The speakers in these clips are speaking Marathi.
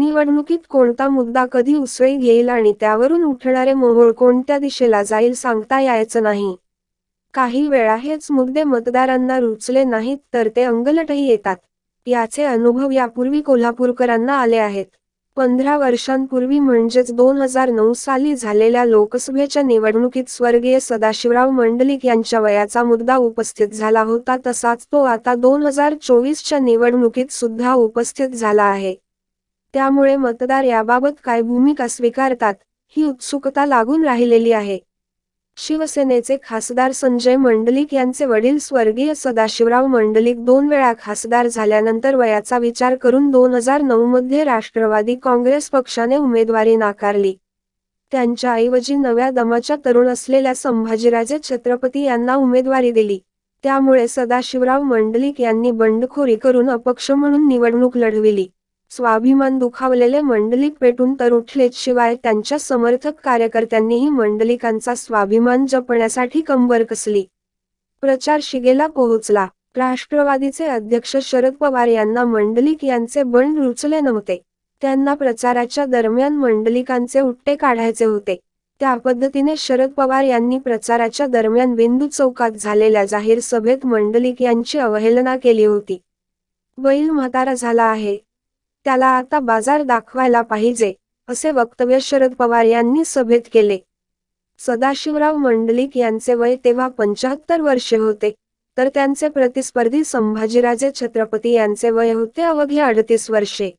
निवडणुकीत कोणता मुद्दा कधी उसळी घेईल आणि त्यावरून उठणारे मोहोळ कोणत्या दिशेला जाईल सांगता यायचं नाही. काही वेळा हेच मुद्दे मतदारांना रुचले नाहीत तर ते अंगलटही येतात. याचे अनुभव यापूर्वी कोल्हापूरकरांना आले आहेत. पंधरा वर्षांपूर्वी म्हणजेच दोन हजार नऊ साली झालेल्या लोकसभेच्या निवडणुकीत स्वर्गीय सदाशिवराव मंडलिक यांच्या वयाचा मुद्दा उपस्थित झाला होता तसाच तो आता दोन हजार चोवीसच्या निवडणुकीत सुद्धा उपस्थित झाला आहे. त्यामुळे मतदार याबाबत काय भूमिका स्वीकारतात ही उत्सुकता लागून राहिलेली आहे. शिवसेनेचे खासदार संजय मंडलिक यांचे वडील स्वर्गीय सदाशिवराव मंडलिक दोन वेळा खासदार झाल्यानंतर वयाचा विचार करून दोन हजार नऊ मध्ये राष्ट्रवादी काँग्रेस पक्षाने उमेदवारी नाकारली. त्यांच्या ऐवजी नव्या दमाच्या तरुण असलेल्या संभाजीराजे छत्रपती यांना उमेदवारी दिली. त्यामुळे सदाशिवराव मंडलिक यांनी बंडखोरी करून अपक्ष म्हणून निवडणूक लढविली. स्वाभिमान दुखावलेले मंडलिक पेटून तर उठलेच शिवाय त्यांच्या समर्थक कार्यकर्त्यांनीही मंडलिकांचा स्वाभिमान जपण्यासाठी कंबर कसली. प्रचार शिगेला पोहोचला. राष्ट्रवादीचे अध्यक्ष शरद पवार यांना मंडलिक यांचे बंड रुचले नव्हते. त्यांना प्रचाराच्या दरम्यान मंडलिकांचे उट्टे काढायचे होते. त्या पद्धतीने शरद पवार यांनी प्रचाराच्या दरम्यान बिंदू चौकात झालेल्या जाहीर सभेत मंडलिक यांची अवहेलना केली होती. बैल म्हातारा झाला आहे. त्याला आता बाजार दाखवायला पाहिजे असे वक्तव्य शरद पवार यांनी सभेत केले. सदाशिवराव मंडलिक यांचे वय तेव्हा पंचाहत्तर वर्षे होते तर त्यांचे प्रतिस्पर्धी संभाजीराजे छत्रपती यांचे वय होते अवघे अडतीस वर्षे.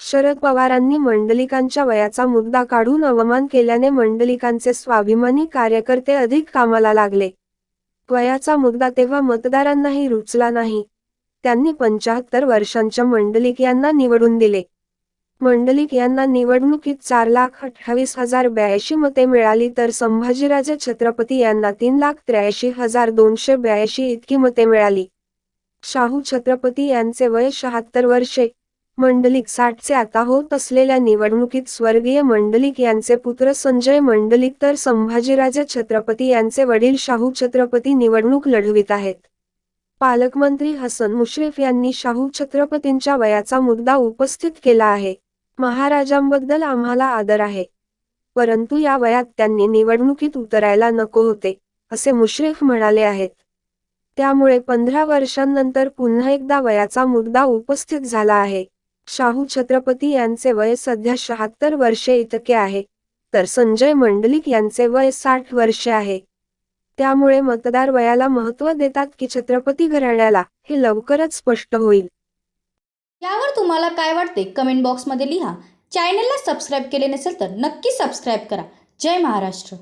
शरद पवारांनी मंडलिकांच्या वयाचा मुद्दा काढून अवमान केल्याने मंडलिकांचे स्वाभिमानी कार्यकर्ते अधिक कामाला लागले. वयाचा मुद्दा तेव्हा मतदारांनाही रुचला नाही. त्यांनी पंचाहत्तर वर्षांच्या मंडलिक यांना निवडून दिले. मंडलिक यांना निवडणुकीत चार लाख अठ्ठावीस हजार ब्याऐंशी मते मिळाली तर संभाजीराजे छत्रपती यांना तीन लाख त्र्याऐंशी हजार दोनशे ब्याऐंशी इतकी मते मिळाली. शाहू छत्रपती यांचे वय शहात्तर वर्षे. मंडलिक साठचे आता होत असलेल्या निवडणुकीत स्वर्गीय मंडलिक यांचे पुत्र संजय मंडलिक तर संभाजीराजे छत्रपती यांचे वडील शाहू छत्रपती निवडणूक लढवित आहेत. पालकमंत्री हसन मुश्रीफ यांनी शाहू छत्रपतींच्या वयाचा मुद्दा उपस्थित केला आहे. महाराजांबद्दल आम्हाला आदर आहे. परंतु या वयात त्यांनी निवडणुकीत उतरायला नको होते असे मुश्रीफ म्हणाले आहेत. त्यामुळे पंधरा वर्षांनंतर पुन्हा एकदा वयाचा मुद्दा उपस्थित झाला आहे. शाहू छत्रपती यांचे वय सध्या शहात्तर वर्षे इतके आहे तर संजय मंडलिक यांचे वय साठ वर्षे आहे. त्यामुळे मतदार वयाला महत्त्व देतात की छत्रपती घराण्याला हे लवकरच स्पष्ट होईल. यावर तुम्हाला काय वाटते? कमेंट बॉक्समध्ये लिहा. चॅनलला सबस्क्राईब केले नसेल तर नक्की सबस्क्राईब करा. जय महाराष्ट्र.